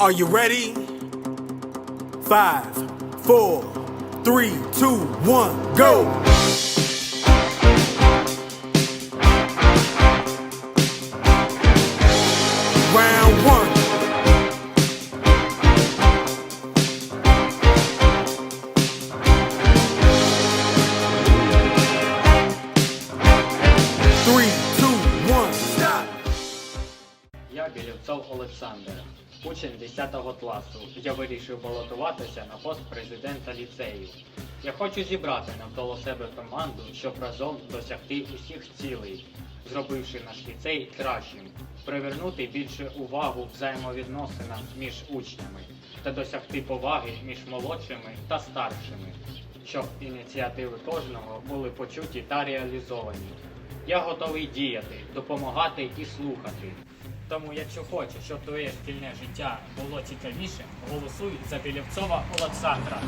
Are you ready? Five, four, three, two, one, go! Round one. Three, two, one, stop. Я Білівцов Олександр, Учень 10 класу. Я вирішив балотуватися на пост президента ліцею. Я хочу зібрати навколо себе команду, щоб разом досягти усіх цілей, зробивши наш ліцей кращим, привернути більше увагу взаємовідносинам між учнями та досягти поваги між молодшими та старшими, щоб ініціативи кожного були почуті та реалізовані. Я готовий діяти, допомагати і слухати. Тому, якщо хочеш, щоб твоє шкільне життя було цікавіше, голосуй за Білівцова Олександра.